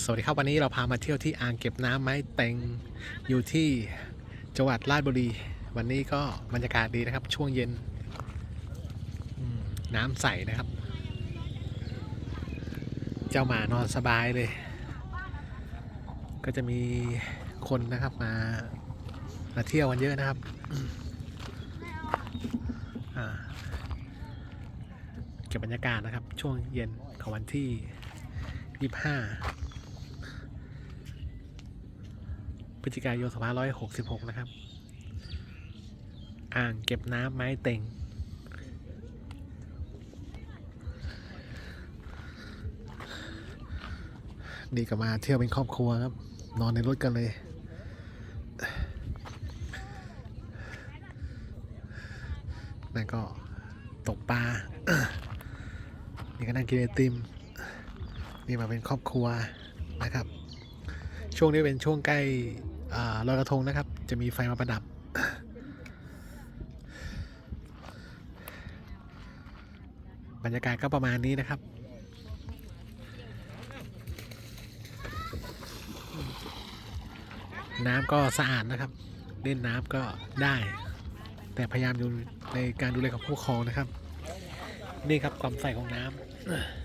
สวัสดีครับวันนี้เราพามาเที่ยวที่อ่างเก็บน้ำไม้เต็งอยู่ที่จังหวัดราชบุรี วันนี้ก็บรรยากาศดีนะครับ ช่วงเย็นน้ำใสนะครับ เจ้าหมานอนสบายเลย ก็จะมีคนนะครับมามาเที่ยวกันเยอะนะครับเก็บบรรยากาศนะครับ ช่วงเย็นของวันที่ 25 พฤศจิกายน2566 นะครับ อ่างเก็บน้ำไม้เต็ง นี่ก็มาเที่ยวเป็นครอบครัวครับ นอนในรถกันเลยนั่นก็ตกปลา นี่ก็นั่งกินไอติม นี่มาเป็นครอบครัวนะครับ ช่วงนี้เป็นช่วงใกล้ ลอยกระทงนะครับ จะมีไฟมาประดับ บรรยากาศก็ประมาณนี้นะครับ น้ำก็สะอาดนะครับ เล่นน้ำก็ได้ แต่พยายามอยู่ในการดูแลของผู้ครองนะครับ นี่ครับความใสของน้ำ